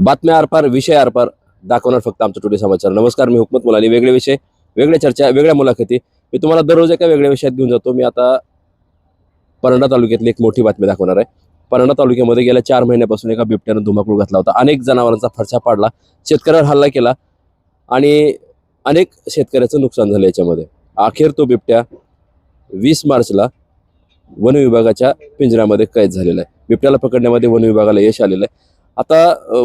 बातम्या आरपार विषय आरपार दाखवणार फक्त आमचं टुडे समाचार नमस्कार मी हुकमत मुलाली. वेगळे विषय वेगळ्या चर्चा वेगळ्या मुलाखती. मी तुम्हाला दररोज एका वेगळ्या विषयात घेऊन जातो. मी आता परंडा तालुक्यातली एक मोठी बातमी दाखवणार आहे. परंडा तालुक्यामध्ये गेल्या चार महिन्यापासून एका बिबट्यानं धुमाकूळ घातला होता. अनेक जनावरांचा फरसा पाडला. शेतकऱ्यावर हल्ला केला. आणि अनेक शेतकऱ्याचं नुकसान झालं याच्यामध्ये. अखेर तो बिबट्या वीस मार्चला वन विभागाच्या पिंजऱ्यामध्ये कैद झालेला आहे. बिबट्याला पकडण्यामध्ये वन विभागाला यश आलेलं आहे. आता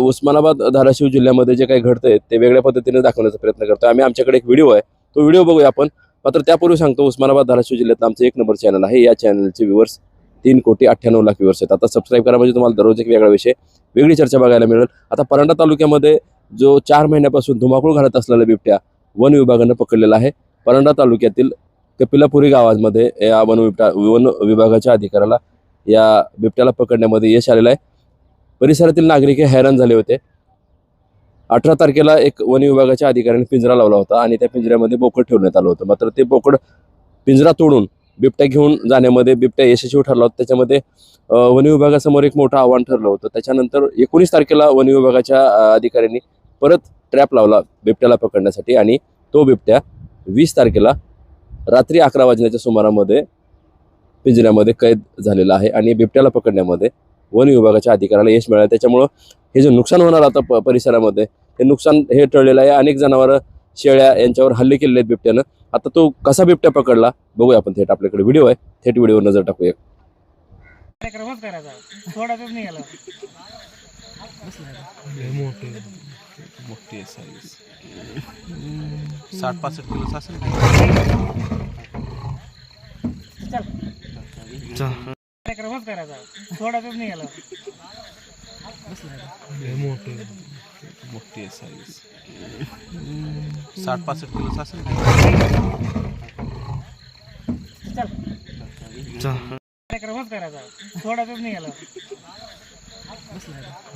उस्मानाबाद धाराशिव जिल्ह्यामध्ये जे काही घडतंय ते वेगळ्या पद्धतीने दाखवण्याचा प्रयत्न करतोय. आम्ही आमच्याकडे एक व्हिडिओ आहे. तो व्हिडिओ बघूया आपण. मात्र त्यापूर्वी सांगतो उस्मानाबाद धाराशिव जिल्ह्यात आमचं एक नंबर चॅनल आहे. या चॅनलचे व्ह्युअर्स तीन कोटी अठ्ठ्याण्णव लाख व्ह्युअर्स आहेत. आता सबस्क्राईब करा म्हणजे तुम्हाला दररोज एक वेगळा विषय वेगळी चर्चा बघायला मिळेल. आता परांडा तालुक्यामध्ये जो चार महिन्यापासून धुमाकूळ घालत असलेला बिबट्या वन विभागानं पकडलेला आहे. परांडा तालुक्यातील कपिलापुरी गावामध्ये या वन विबटा वन विभागाच्या अधिकाऱ्याला या बिबट्याला पकडण्यामध्ये यश आलेलं आहे. परिसरातील नागरिक हैराण झाले होते. अठरा तारखेला एक वन विभागाच्या अधिकाऱ्याने पिंजरा लावला होता आणि त्या पिंजऱ्यामध्ये बोकड ठेवण्यात आलं होतं. मात्र ते बोकड पिंजरा तोडून बिबट्या घेऊन जाण्यामध्ये बिबट्या यशस्वी ठरला होता. त्याच्यामध्ये वन विभागासमोर एक मोठं आव्हान ठरलं होतं. त्याच्यानंतर एकोणीस तारखेला वन विभागाच्या अधिकाऱ्यांनी परत ट्रॅप लावला बिबट्याला पकडण्यासाठी आणि तो बिबट्या वीस तारखेला रात्री अकरा वाजण्याच्या सुमारामध्ये पिंजऱ्यामध्ये कैद झालेला आहे आणि बिबट्याला पकडण्यामध्ये वन विभागाच्या अधिकाऱ्याला यश मिळालं. त्याच्यामुळं हे जे नुकसान होणार आता प परिसरामध्ये हे नुकसान हे टळलेलं आहे. अनेक जनावरं शेळ्या यांच्यावर हल्ले केलेले आहेत बिबट्यानं. आता तो कसा बिबट्या पकडला बघूया आपण थेट आपल्याकडे व्हिडिओ आहे. थेट व्हिडिओवर नजर टाकूया. कार्यक्रमच करायचा. सोडायचंच नाही याला लय मोठे. मोठी आहे साईज साठ पासष्ट किलो असेल चल. कार्यक्रमच करायचा. सोडायचंच नाही याला. लय मोठे मोठी आहे साईज साठ पासष्ट किलो असेल. चल. कार्यक्रमच करायचा. सोडायचंच नाही याला.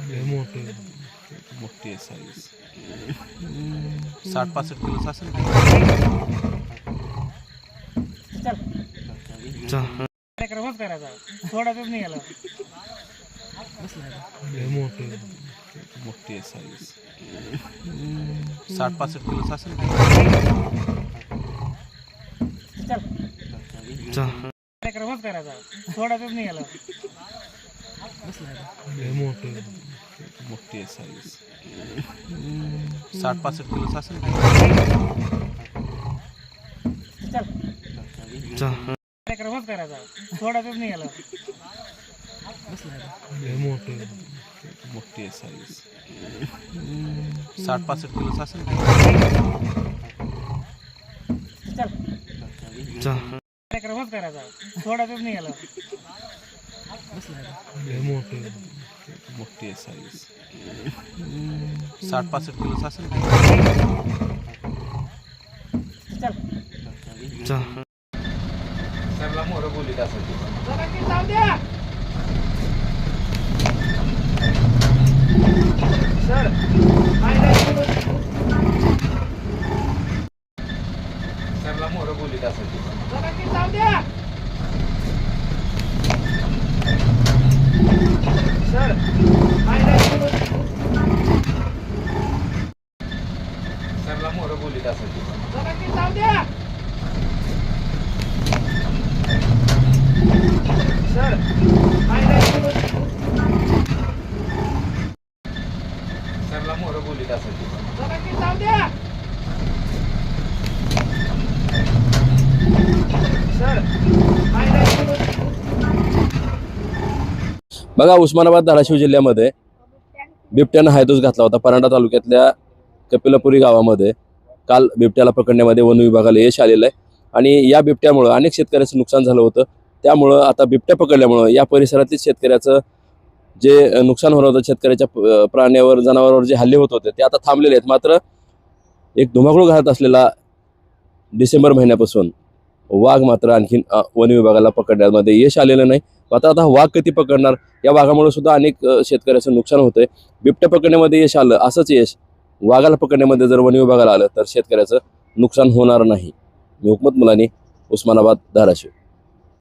लय मोठे साईज साठ पासष्ट किलो असेल. चल. कार्यक्रमच करायचा. सोडायचंच नाही याला. मोठे आहे. साईज साठ पासष्ट किलो असेल. चल. कार्यक्रमच करायचा. सोडायचंच नाही याला. मोठे आहे. साईज साठ पासष्ट किलो असेल. चल. कार्यक्रमच करायचा. सोडायचंच नाही याला मोठे मोठी आहे साईज साठ पासष्ट किलो असेल चल. कार्यक्रमच करायचा. सोडायचंच नाही याला मोठे मोठी आहे साईज साठ पासष्ट किलो असेल चल सरला बोलीत असं सर मोरं बोलीत असेल सरला मोरं बोलीत असेल सरला मोरं बोलीत बघा उस्मानाबाद धाराशिव जिल्ह्यामध्ये बिबट्यानं हायदोस घातला होता. परांडा तालुक्यातल्या कपिलापुरी गावामध्ये काल बिबट्याला पकडण्यामध्ये वन विभागाला यश आलेलं आहे. आणि या बिबट्यामुळं अनेक शेतकऱ्याचं नुकसान झालं होतं. त्यामुळं आता बिबट्या पकडल्यामुळं या परिसरातील शेतकऱ्याचं जे नुकसान होणार होतं शेतकऱ्याच्या प्राण्यावर जनावरांवर जे हल्ले होत होते ते आता थांबलेले आहेत. मात्र एक धुमाकूळ घालत असलेला डिसेंबर महिन्यापासून वाघ मात्र आणखीन वन विभागाला पकडण्यामध्ये यश आलेलं नाही. मात्र आता वाघ कधी पकडणार? या वाघामुळे सुद्धा अनेक शेतकऱ्याचं नुकसान होतंय. बिबट्या पकडण्यामध्ये यश आलं असंच यश वाघाला पकडण्यामध्ये जर वन विभागाला आलं तर शेतकऱ्याचं नुकसान होणार नाही. मी हुकमत मुलानी उस्मानाबाद धाराशिव.